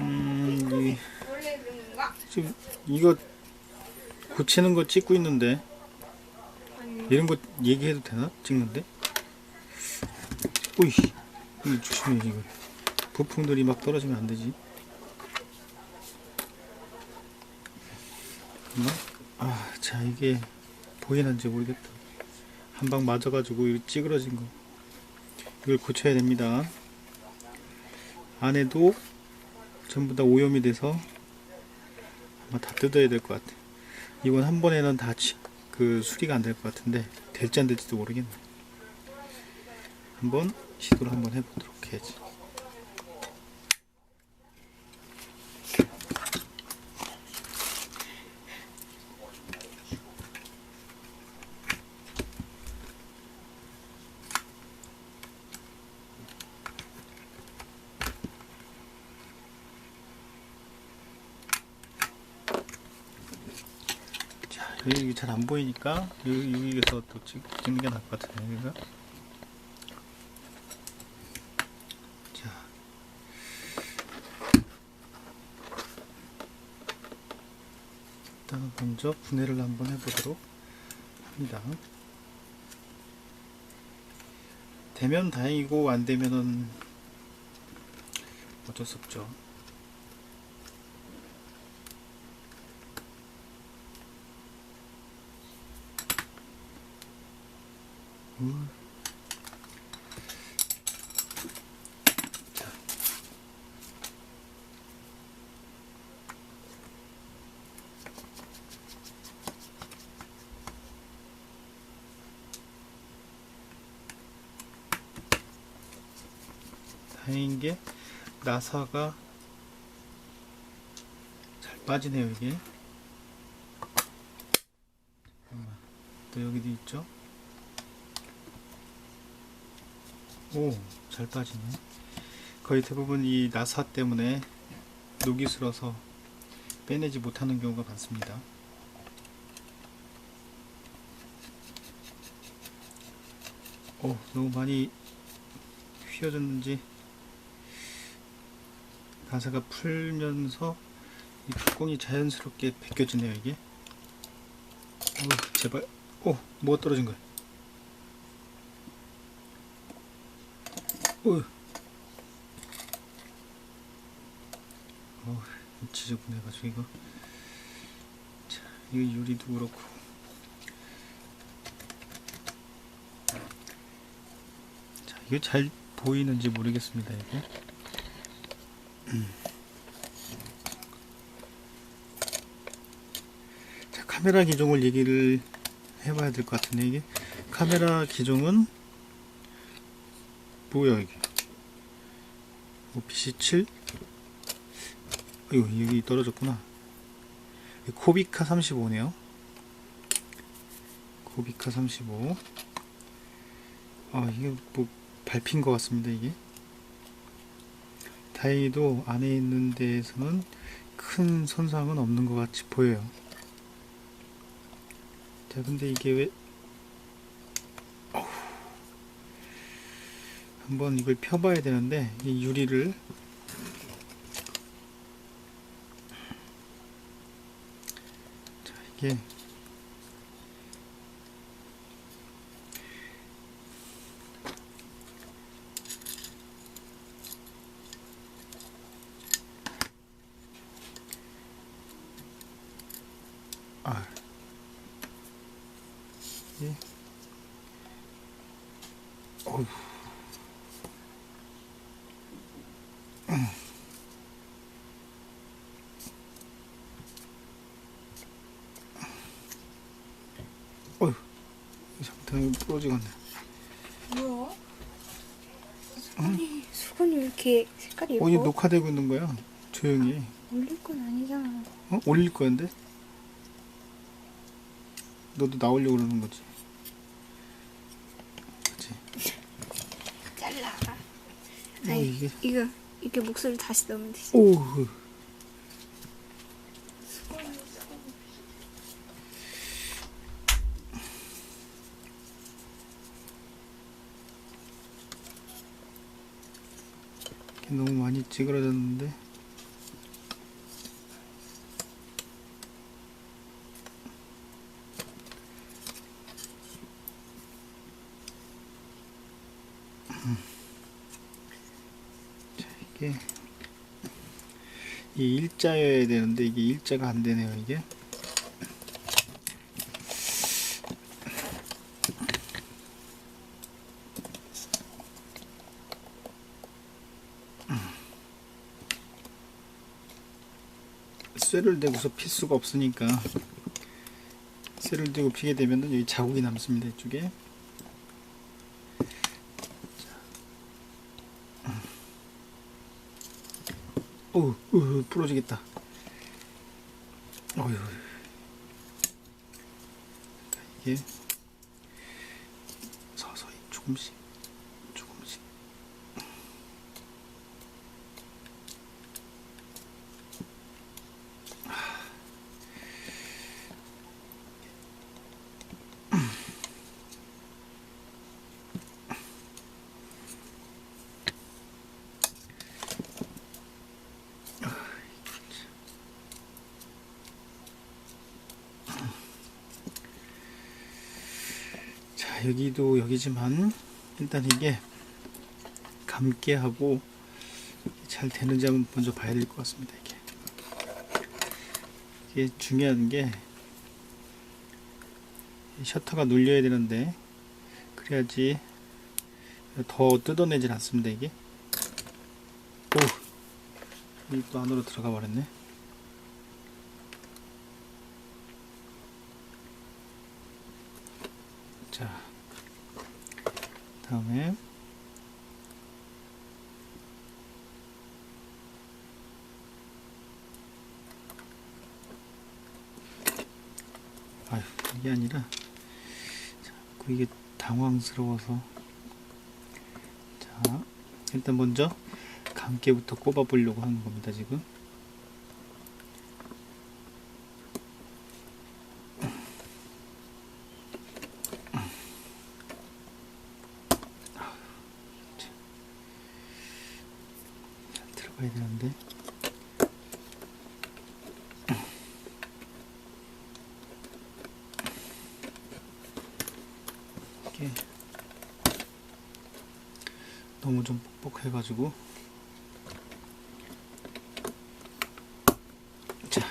음, 이? 지금 이거 고치는 거 찍고 있는데 이런 거 얘기해도 되나? 찍는데? 오이, 조심해 이거. 부품들이 막 떨어지면 안 되지. 잠깐만. 아, 자 이게 보이는지 모르겠다. 한 방 맞아가지고 찌그러진 거. 이걸 고쳐야 됩니다. 안에도 전부 다 오염이 돼서 아마 다 뜯어야 될 것 같아. 이건 한 번에는 다 그 수리가 안 될 것 같은데 될지 안 될지도 모르겠네. 한번 시도를 한번 해보도록 해야지. 자, 여기 잘안 보이니까 여기, 여기에서 또 찍, 찍는 게 나을 것 같은데 여기가. 자. 일단은 먼저 분해를 한번 해보도록 합니다. 되면 다행이고 안 되면은 어쩔 수 없죠. 다행인 게 나사가 잘 빠지네요 이게. 잠깐만 또 여기도 있죠 오, 잘 빠지네. 거의 대부분 이 나사 때문에 녹이 슬어서 빼내지 못하는 경우가 많습니다. 오, 너무 많이 휘어졌는지 나사가 풀면서 이 뚜껑이 자연스럽게 벗겨지네요, 이게. 오, 제발. 오, 뭐가 떨어진 거야? 어. 어, 지저분해가지고 이거. 자, 이거 유리도 그렇고. 자, 이게 잘 보이는지 모르겠습니다, 이게. 카메라 기종을 얘기를 해봐야 될 것 같은데, 이게. 카메라 기종은 뭐야 이게? 뭐 PC7 아이고 여기 떨어졌구나. 코비카 35네요. 코비카 35 아 이게 뭐 밟힌 것 같습니다 이게. 다행히도 안에 있는 데에서는 큰 손상은 없는 것 같이 보여요. 자 근데 이게 왜 한번 이걸 펴봐야 되는데 이 유리를 자 이게 아 예. 어휴. 상당히 부러지겠네. 뭐야? 수건이 수건이 왜 이렇게 색깔이 예뻐? 어, 이 녹화되고 있는 거야. 조용히. 올릴 건 아니잖아. 어? 올릴 거였는데? 너도 나오려고 그러는 거지. 그치? 잘라. 어, 아니 이게. 이거 이렇게 목소리 다시 넣으면 되지. 오, 너무 많이 찌그러졌는데. 자 이게 이 일자여야 되는데 이게 일자가 안되네요 이게. 쇠를 대고서 필 수가 없으니까 쇠를 대고 피게 되면 여기 자국이 남습니다 이쪽에 어우, 어 부러지겠다. 어휴. 이게 서서히 조금씩. 자, 여기도 여기지만 일단 이게 감게 하고 잘 되는지 한번 먼저 봐야 될 것 같습니다. 이게 이게 중요한 게이 셔터가 눌려야 되는데 그래야지 더 뜯어내질 않습니다. 이게 오, 이또 안으로 들어가 버렸네. 자, 다음에 아유 이게 아니라 자꾸 이게 당황스러워서 자 일단 먼저 감개부터 꼽아 보려고 하는 겁니다 지금 잘 들어가야 되는데 이게 너무 좀 뻑뻑해가지고 자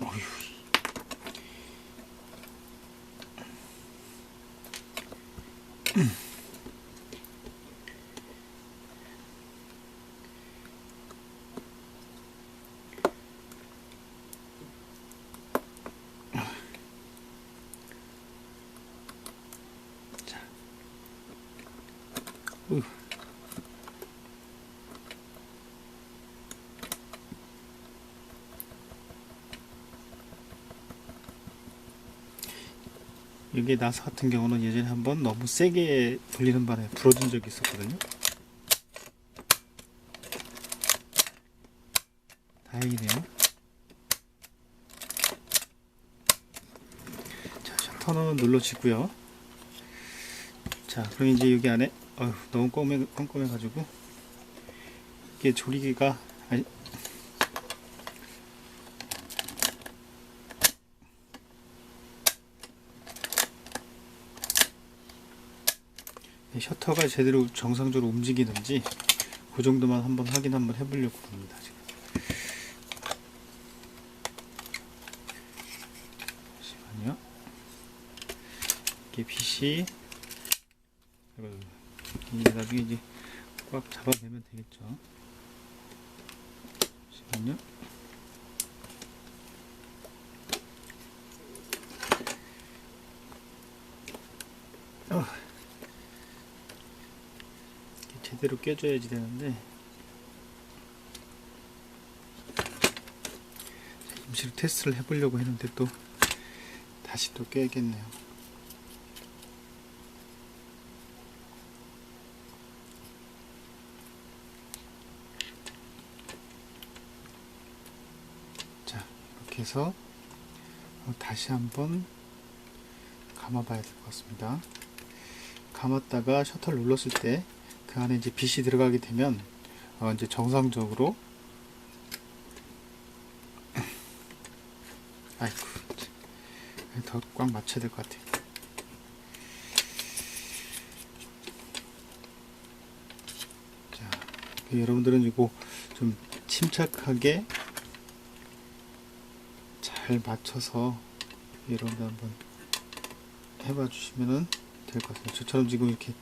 어휴 자. 이게 나사 같은 경우는 예전에 한번 너무 세게 돌리는 바람에 부러진 적이 있었거든요. 다행이네요. 자, 셔터는 눌러지고요. 자, 그럼 이제 여기 안에 어휴, 너무 꼼꼼해, 꼼꼼해가지고 이게 조리개가 아니, 셔터가 제대로 정상적으로 움직이는지 그 정도만 한번 확인 한번 해보려고 합니다. 잠시만요. 이게 빛이 이제 나중에 이제 꽉 잡아내면 되겠죠. 잠시만요. 어. 이게 제대로 껴줘야지 되는데 임시로 테스트를 해보려고 했는데 또 다시 또 껴야겠네요. 자 이렇게 해서 다시 한번 감아 봐야 될 것 같습니다. 감았다가 셔터를 눌렀을 때 그 안에 이제 빛이 들어가게 되면 어 이제 정상적으로 아이고 더 꽉 맞춰야 될 것 같아. 자, 그 여러분들은 이거 좀 침착하게 잘 맞춰서 여러분들 한번 해봐 주시면은 될 것 같아요. 저처럼 지금 이렇게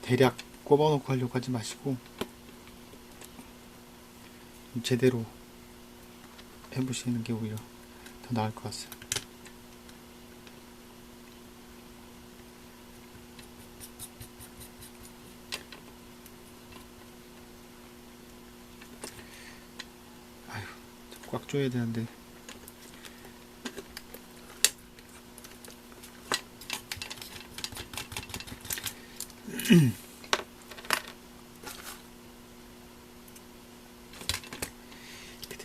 대략 꼽아놓고 하려고 하지 마시고 제대로 해보시는 게 오히려 더 나을 것 같아요. 꽉 조여야 되는데.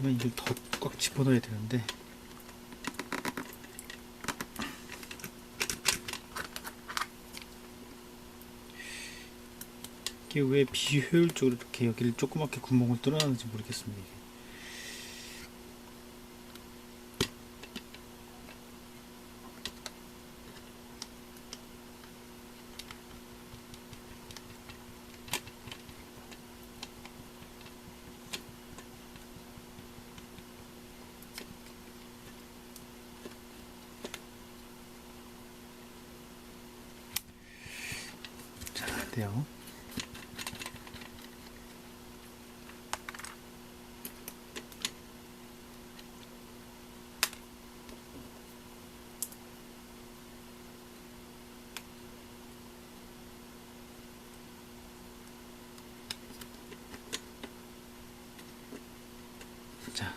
되면 이걸 더 꽉 집어넣어야 되는데. 이게 왜 비효율적으로 이렇게 여기를 조그맣게 구멍을 뚫어놨는지 모르겠습니다. 이게. 자,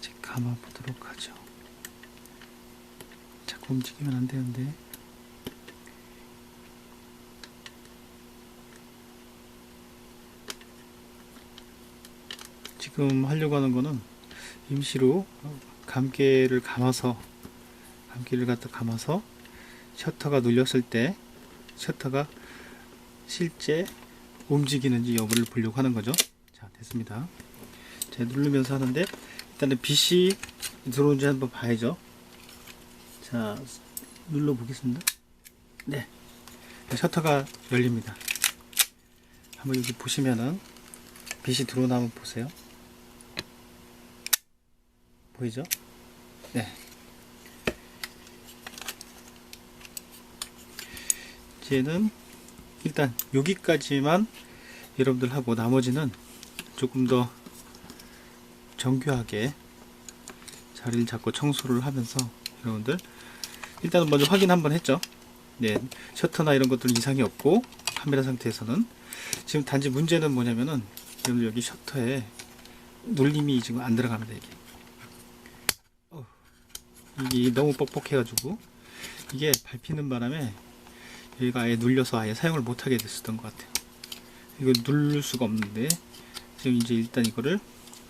이제 감아 보도록 하죠. 움직이면 안 되는데. 지금 하려고 하는 거는 임시로 감개를 감아서 감기를 갖다 감아서 셔터가 눌렸을 때 셔터가 실제 움직이는지 여부를 보려고 하는 거죠. 자, 됐습니다. 자, 누르면서 하는데 일단은 빛이 들어온지 한번 봐야죠. 자, 눌러 보겠습니다. 네. 셔터가 열립니다. 한번 여기 보시면은 빛이 들어오나 한번 보세요. 보이죠? 네. 이제는 일단 여기까지만 여러분들 하고 나머지는 조금 더 정교하게 자리를 잡고 청소를 하면서 여러분들 일단은 먼저 확인 한번 했죠. 네, 셔터나 이런 것들은 이상이 없고 카메라 상태에서는 지금 단지 문제는 뭐냐면은 여러분들 여기 셔터에 눌림이 지금 안 들어갑니다 이게. 어, 이게 너무 뻑뻑해 가지고 이게 밟히는 바람에 여기가 아예 눌려서 아예 사용을 못하게 됐었던 것 같아요. 이거 누를 수가 없는데 지금 이제 일단 이거를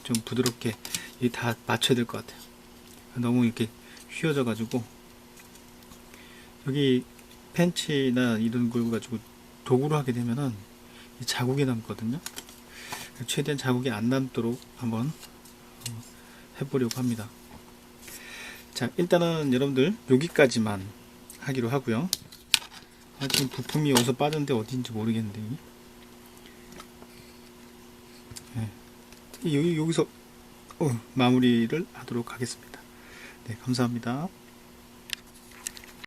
좀 부드럽게 이다 맞춰야 될 것 같아요. 너무 이렇게 휘어져 가지고 여기 펜치나 이런 걸 가지고 도구로 하게 되면은 이 자국이 남거든요. 최대한 자국이 안 남도록 한번 어, 해보려고 합니다. 자, 일단은 여러분들 여기까지만 하기로 하고요. 아, 지금 부품이 어디서 빠졌는데 어딘지 모르겠는데. 네. 여기, 여기서 어, 마무리를 하도록 하겠습니다. 네, 감사합니다.